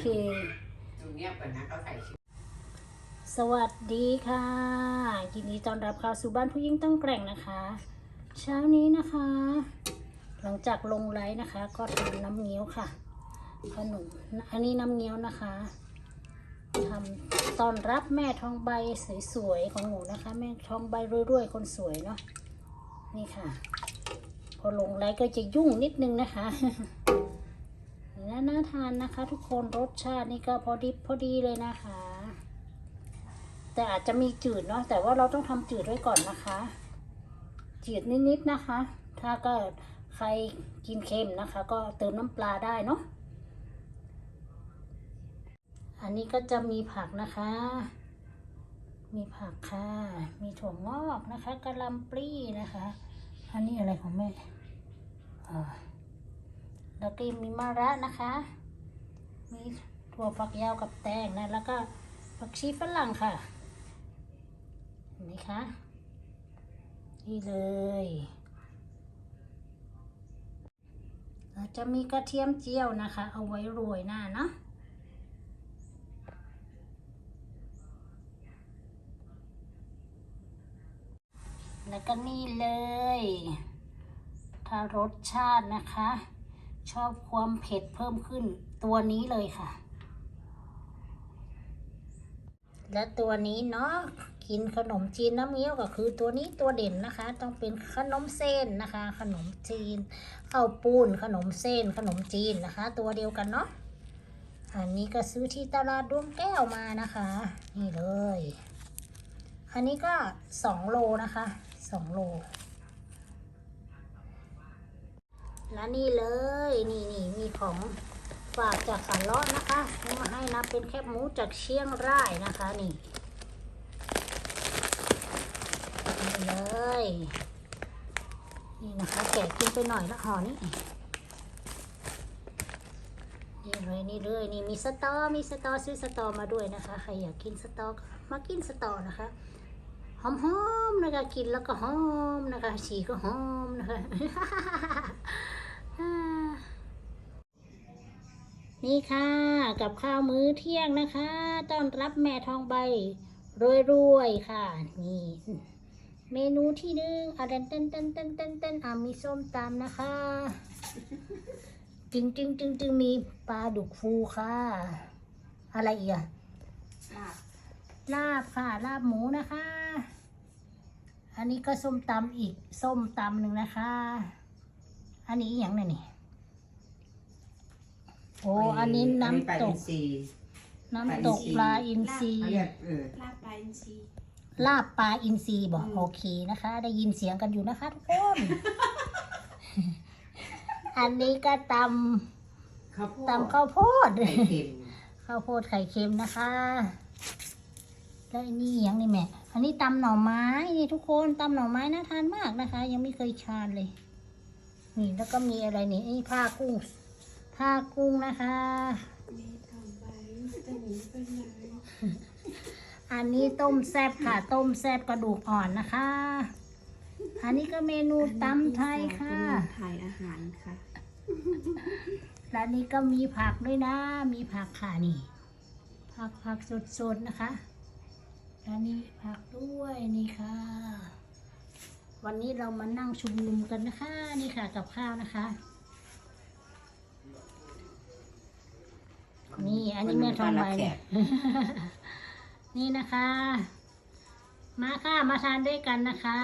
เคดูเงียบก่อนนะเขาใส่ชุดสวัสดีค่ะยินดีต้อนรับเข้าสู่บ้านผู้หญิงต้องแกร่งนะคะ เช้านี้นะคะ หลังจากลงไลฟ์นะคะ ก็ทำน้ำเงี้ยวค่ะ ขนม อันนี้น้ำเงี้ยวนะคะทำต้อนรับแม่ทองใบสวยๆของหนูนะคะ แม่ทองใบรวยๆคนสวยเนาะนี่ค่ะ พอลงไลฟ์ก็จะยุ่งนิดนึงนะคะน่าน่า ทานนะคะ ทุกคนรสชาตินี่ก็พอดีพอดีเลยนะคะ แต่อาจจะมีจืดเนาะแต่ว่าเราต้องทำจืดไว้ก่อนนะคะ จืดนิดๆนะคะ ถ้าก็ใครกินเค็มนะคะ ก็เติมน้ำปลาได้เนาะอันนี้ก็จะมีผักนะคะ มีผักค่ะ มีถั่วงอกนะคะกะหล่ำปลีนะคะ อันนี้อะไรของแม่ แล้วก็มีมะระนะคะ มีถั่วฝักยาวกับแตงนะ แล้วก็ผักชีฝรั่งค่ะ เห็นไหมคะ นี่เลย เราจะมีกระเทียมเจียวนะคะ เอาไว้โรยหน้าเนาะแล้วก็นี่เลย ถ้ารสชาตินะคะ ชอบความเผ็ดเพิ่มขึ้น ตัวนี้เลยค่ะ และตัวนี้เนาะกินขนมจีนน้ำเงี้ยวก็คือตัวนี้ตัวเด่นนะคะ ต้องเป็นขนมเส้นนะคะ ขนมจีนข้าวปูนขนมเส้น ขนมจีนนะคะ ตัวเดียวกันเนาะอันนี้ก็ซื้อที่ตลาดดวงแก้วมานะคะ นี่เลย อันนี้ก็สองโลนะคะสองโลและนี่เลย นี่นี่มีของ ฝากจากสารเลาะนะคะเอมาให้นะเป็นแคบหมูจากเชียงรายนะคะนี่นี่เลย นี่นะคะแกะกินไปหน่อยละห่อนี้นี่เลยนี่เลยนี่มีสตอมีสตอซื้อสตอมาด้วยนะคะใครอยากกินสตอมากินสตอนะคะหอมๆนะคะกินแล้วก็หอมนะคะฉี่ก็หอมนะคะ นี่ค่ะ กับข้าวมื้อเที่ยงนะคะต้อนรับแม่ทองใบรวยๆค่ะ นี่ เมนูที่หนึ่งอะเต้นเต้นเต้นเต้นเต้นเต้นอะมีส้มตำนะคะ จึงจึงจึงจึงมีปลาดุกฟูค่ะ อะไรอีกอะลาบลาบค่ะ ลาบหมูนะคะ อันนี้ก็ส้มตำอีกส้มตำหนึ่งนะคะ อันนี้อย่างไรนี่ โอ้อันนี้น้ำตกซีน้ำตกปลาอินทรีเขาเรียกเออลาบปลาอินทรีย์ลาบปลาอินทรีบอกโอเคนะคะ ได้ยินเสียงกันอยู่นะคะทุกคน อันนี้ก็ตข้าวโพดำตำข้าวโพดไข่เค็มข้าวโพดไข่เค็มนะคะแล้วอันนี่ยังนี่แม่ อันนี้ตำหน่อไม้นี่ทุกคนตำหน่อไม้น่าทานมากนะคะ ยังไม่เคยทานเลย นี่แล้วก็มีอะไรนี่ไอ้ผ้ากุ้ง ผ้ากุ้งนะคะเมทำไปแต่หนีไปไหนอันนี้ต้มแซบค่ะ ต้มแซบกระดูกอ่อนนะคะ อันนี้ก็เมนูตำไทยค่ะถ่ายอาหารค่ะ และนี่ก็มีผักด้วยนะ มีผักค่ะนี่ ผักผักสดๆนะคะ และนี่ผักด้วยนี่ค่ะ วันนี้เรามานั่งชุมนุมกันนะคะ นี่ค่ะกับข้าวนะคะ นี่อันนี้แม่ทองใบเนี่ยนี่นะคะ มาค่ะ มาทานด้วยกันนะคะ